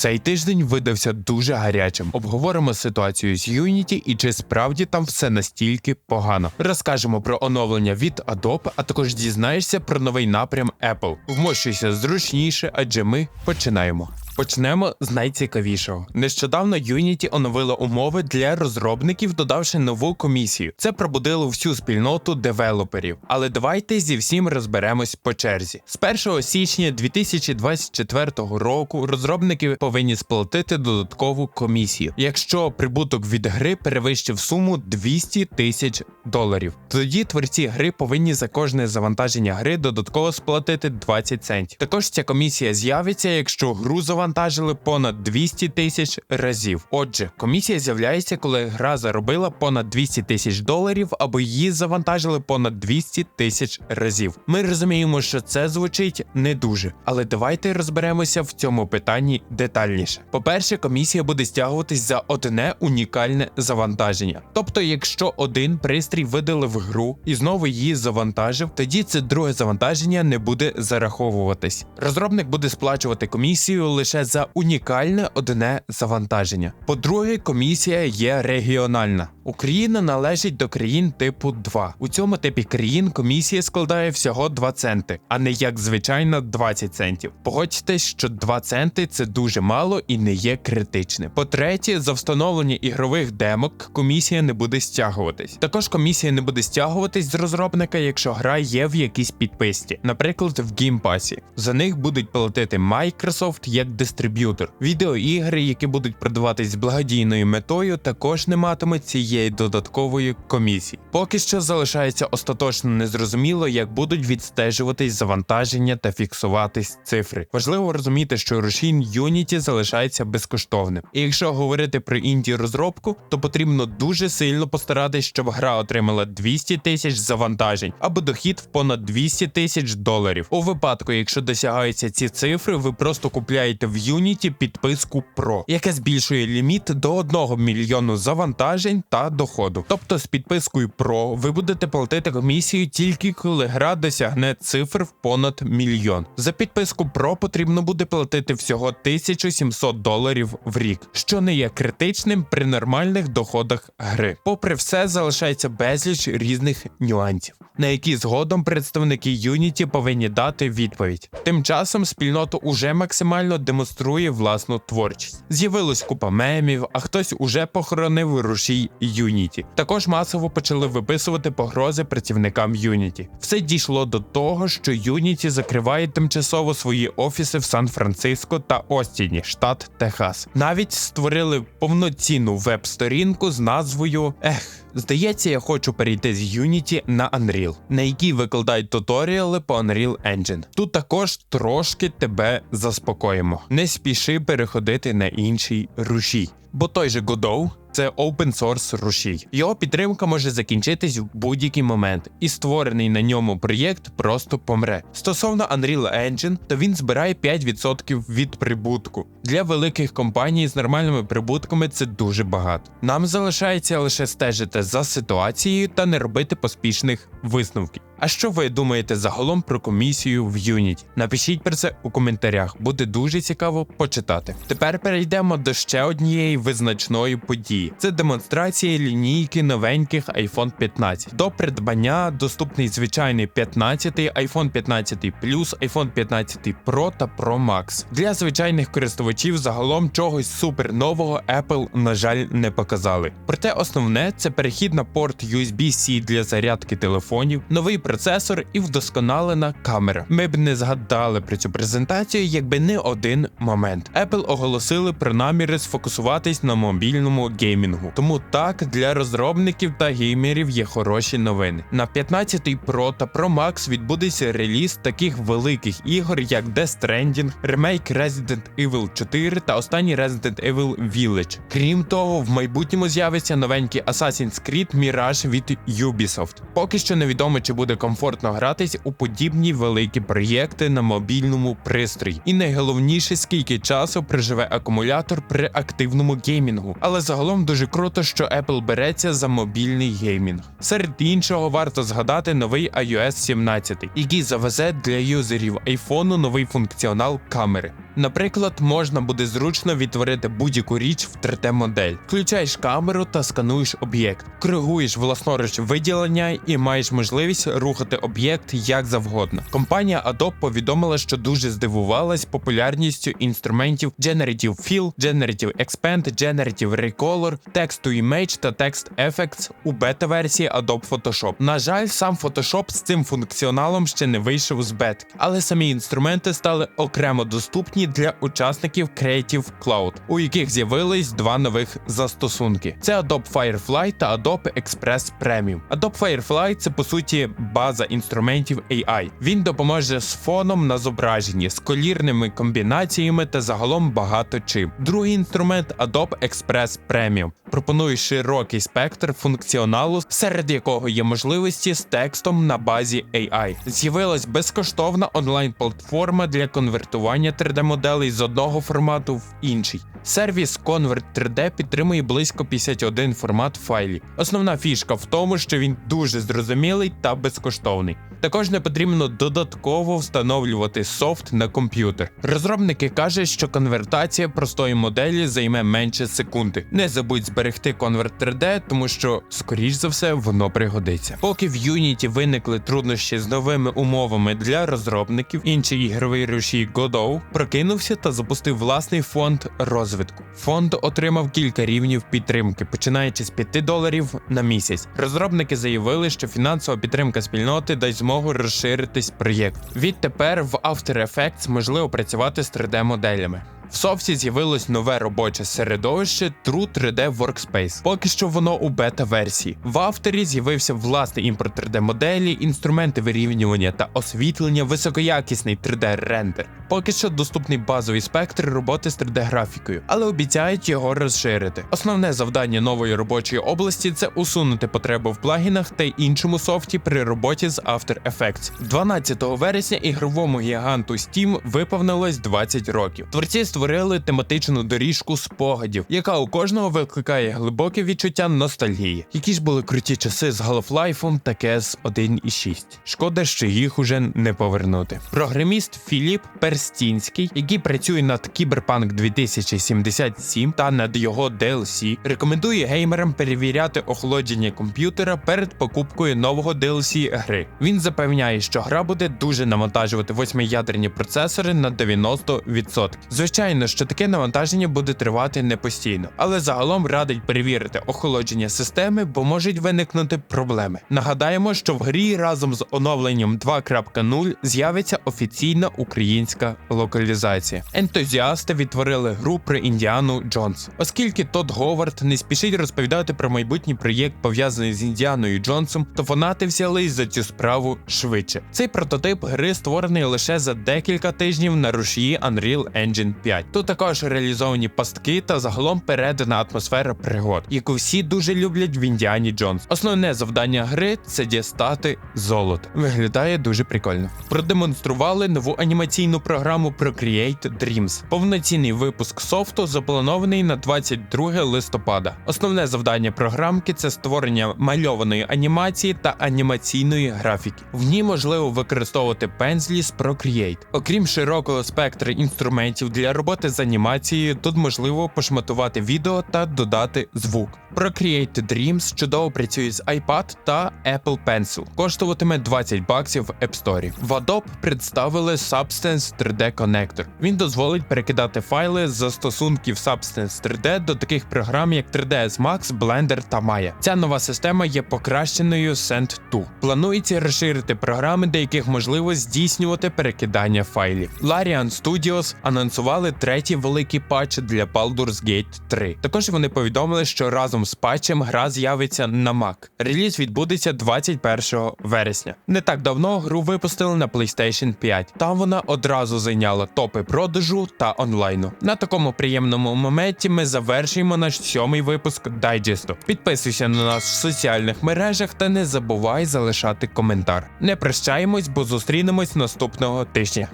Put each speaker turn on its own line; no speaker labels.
Цей тиждень видався дуже гарячим. Обговоримо ситуацію з Unity і чи справді там все настільки погано. Розкажемо про оновлення від Adobe, а також дізнаєшся про новий напрям Apple. Вмощуйся зручніше, адже ми починаємо. Почнемо з найцікавішого. Нещодавно Unity оновила умови для розробників, додавши нову комісію. Це пробудило всю спільноту девелоперів. Але давайте зі всім розберемось по черзі. З 1 січня 2024 року розробники повинні сплатити додаткову комісію, якщо прибуток від гри перевищив суму 200 тисяч доларів. Тоді творці гри повинні за кожне завантаження гри додатково сплатити 20 центів. Також ця комісія з'явиться, якщо гру завантажили понад 200 тисяч разів. Отже, комісія з'являється, коли гра заробила понад 200 тисяч доларів або її завантажили понад 200 тисяч разів. Ми розуміємо, що це звучить не дуже, але давайте розберемося в цьому питанні детальніше. По-перше, комісія буде стягуватись за одне унікальне завантаження. Тобто, якщо один пристрій видалив гру і знову її завантажив, тоді це друге завантаження не буде зараховуватись. Розробник буде сплачувати комісію лише за унікальне одне завантаження. По-друге, комісія є регіональна. Україна належить до країн типу 2. У цьому типі країн комісія складає всього 2 центи, а не як звичайно 20 центів. Погодьтесь, що 2 центи це дуже мало і не є критичним. По-третє, за встановлення ігрових демок комісія не буде стягуватись. Також комісія не буде стягуватись з розробника, якщо гра є в якійсь підписці, наприклад, в геймпасі. За них будуть платити Microsoft як дистриб'ютор. Відеоігри, які будуть продаватись з благодійною метою, також не матимуть цієї додаткової комісії. Поки що залишається остаточно незрозуміло, як будуть відстежуватись завантаження та фіксуватись цифри. Важливо розуміти, що рушій Unity залишається безкоштовним. І якщо говорити про інді розробку, то потрібно дуже сильно постаратись, щоб гра отримала 200 тисяч завантажень або дохід в понад 200 тисяч доларів. У випадку, якщо досягаються ці цифри, ви просто купляєте в Unity підписку Pro, яка збільшує ліміт до 1 мільйону завантажень та доходу. Тобто з підпискою Pro ви будете платити комісію тільки коли гра досягне цифр в понад мільйон. За підписку Pro потрібно буде платити всього 1700 доларів в рік, що не є критичним при нормальних доходах гри. Попри все, залишається безліч різних нюансів, на які згодом представники Unity повинні дати відповідь. Тим часом спільнота уже максимально демонструє власну творчість. З'явилась купа мемів, а хтось уже похоронив рушій Unity. Також масово почали виписувати погрози працівникам Unity. Все дійшло до того, що Unity закриває тимчасово свої офіси в Сан-Франциско та Остіні, штат Техас. Навіть створили повноцінну веб-сторінку з назвою Ех. Здається, я хочу перейти з Unity на Unreal, на якій викладають туторіали по Unreal Engine. Тут також трошки тебе заспокоїмо. Не спіши переходити на інший рушій, бо той же Godot це open source рушій. Його підтримка може закінчитись в будь-який момент, і створений на ньому проєкт просто помре. Стосовно Unreal Engine, то він збирає 5% від прибутку. Для великих компаній з нормальними прибутками це дуже багато. Нам залишається лише стежити за ситуацією та не робити поспішних висновків. А що ви думаєте загалом про комісію в Unity? Напишіть про це у коментарях, буде дуже цікаво почитати. Тепер перейдемо до ще однієї визначної події: це демонстрація лінійки новеньких iPhone 15. До придбання доступний звичайний 15, iPhone 15 Plus, iPhone 15 Pro та Pro Max. Для звичайних користувачів загалом чогось супер нового Apple, на жаль, не показали. Проте основне це перехід на порт USB-C для зарядки телефонів, новий процесор і вдосконалена камера. Ми б не згадали про цю презентацію, якби не один момент. Apple оголосили про наміри сфокусуватись на мобільному геймінгу. Тому так для розробників та геймерів є хороші новини. На 15 Pro та Pro Max відбудеться реліз таких великих ігор, як Death Stranding, ремейк Resident Evil 4 та останній Resident Evil Village. Крім того, в майбутньому з'явиться новенький Assassin's Creed Mirage від Ubisoft. Поки що невідомо, чи буде комфортно гратись у подібні великі проєкти на мобільному пристрої. І найголовніше, скільки часу проживе акумулятор при активному геймінгу. Але загалом дуже круто, що Apple береться за мобільний геймінг. Серед іншого варто згадати новий iOS 17, який завезе для юзерів iPhone новий функціонал камери. Наприклад, можна буде зручно відтворити будь-яку річ в 3D-модель. Включаєш камеру та скануєш об'єкт, коригуєш власноруч виділення і маєш можливість рухати об'єкт як завгодно. Компанія Adobe повідомила, що дуже здивувалась популярністю інструментів Generative Fill, Generative Expand, Generative Recolor, Text to Image та Text Effects у бета-версії Adobe Photoshop. На жаль, сам Photoshop з цим функціоналом ще не вийшов з бет, але самі інструменти стали окремо доступні для учасників Creative Cloud, у яких з'явились два нових застосунки: це Adobe Firefly та Adobe Express Premium. Adobe Firefly це по суті база інструментів AI. Він допоможе з фоном на зображенні, з колірними комбінаціями та загалом багато чим. Другий інструмент Adobe Express Premium пропонує широкий спектр функціоналу, серед якого є можливості з текстом на базі AI. З'явилась безкоштовна онлайн-платформа для конвертування 3D-моделей з одного формату в інший. Сервіс Convert 3D підтримує близько 51 формат файлів. Основна фішка в тому, що він дуже зрозумілий та безкоштовний. Також не потрібно додатково встановлювати софт на комп'ютер. Розробники кажуть, що конвертація простої моделі займе менше секунди. Не забудь зберегти конверт 3D, тому що, скоріш за все, воно пригодиться. Поки в Unity виникли труднощі з новими умовами для розробників, інший ігровий рушій Godot прокинувся та запустив власний фонд розвитку. Фонд отримав кілька рівнів підтримки, починаючи з 5 доларів на місяць. Розробники заявили, що фінансова підтримка спільноти дасть змогу розширитись проєкт. Відтепер в After Effects можливо працювати з 3D-моделями. В софті з'явилось нове робоче середовище True 3D Workspace. Поки що воно у бета-версії. В авторі з'явився власний імпорт 3D-моделі, інструменти вирівнювання та освітлення, високоякісний 3D-рендер. Поки що доступний базовий спектр роботи з 3D-графікою, але обіцяють його розширити. Основне завдання нової робочої області це усунути потребу в плагінах та іншому софті при роботі з After Effects. 12 вересня ігровому гіганту Steam виповнилось 20 років. Творці створили тематичну доріжку спогадів, яка у кожного викликає глибоке відчуття ностальгії. Які ж були круті часи з Half-Life та CS 1.6. Шкода, що їх уже не повернути. Програміст Філіп Перстінський, який працює над Кіберпанк 2077 та над його DLC, рекомендує геймерам перевіряти охолодження комп'ютера перед покупкою нового DLC гри. Він запевняє, що гра буде дуже навантажувати восьмиядерні процесори на 90%. Звичайно, що таке навантаження буде тривати не постійно, але загалом радить перевірити охолодження системи, бо можуть виникнути проблеми. Нагадаємо, що в грі разом з оновленням 2.0 з'явиться офіційна українська локалізація. Ентузіасти відтворили гру про Індіану Джонс, оскільки Тодд Говард не спішить розповідати про майбутній проєкт пов'язаний з Індіаною Джонсом, то фанати взялись за цю справу швидше. Цей прототип гри створений лише за декілька тижнів на рушії Unreal Engine 5. Тут також реалізовані пастки та загалом передана атмосфера пригод, яку всі дуже люблять в Індіані Джонс. Основне завдання гри це дістати золото. Виглядає дуже прикольно. Продемонстрували нову анімаційну програму Procreate Dreams. Повноцінний випуск софту запланований на 22 листопада. Основне завдання програмки це створення мальованої анімації та анімаційної графіки. В ній можливо використовувати пензлі з Procreate. Окрім широкого спектру інструментів для роботи з анімацією, тут можливо пошматувати відео та додати звук. Procreate Dreams чудово працює з iPad та Apple Pencil. Коштуватиме 20 баксів в App Store. В Adobe представили Substance 3D Connector. Він дозволить перекидати файли з застосунків Substance 3D до таких програм, як 3ds Max, Blender та Maya. Ця нова система є покращеною Send 2. Планується розширити програми, до яких можливо здійснювати перекидання файлів. Larian Studios анонсували третій великий патч для Baldur's Gate 3. Також вони повідомили, що разом з патчем гра з'явиться на Mac. Реліз відбудеться 21 вересня. Не так давно гру випустили на PlayStation 5. Там вона одразу зайняла топи продажу та онлайну. На такому приємному моменті ми завершуємо наш сьомий випуск дайджесту. Підписуйся на нас в соціальних мережах та не забувай залишати коментар. Не прощаємось, бо зустрінемось наступного тижня.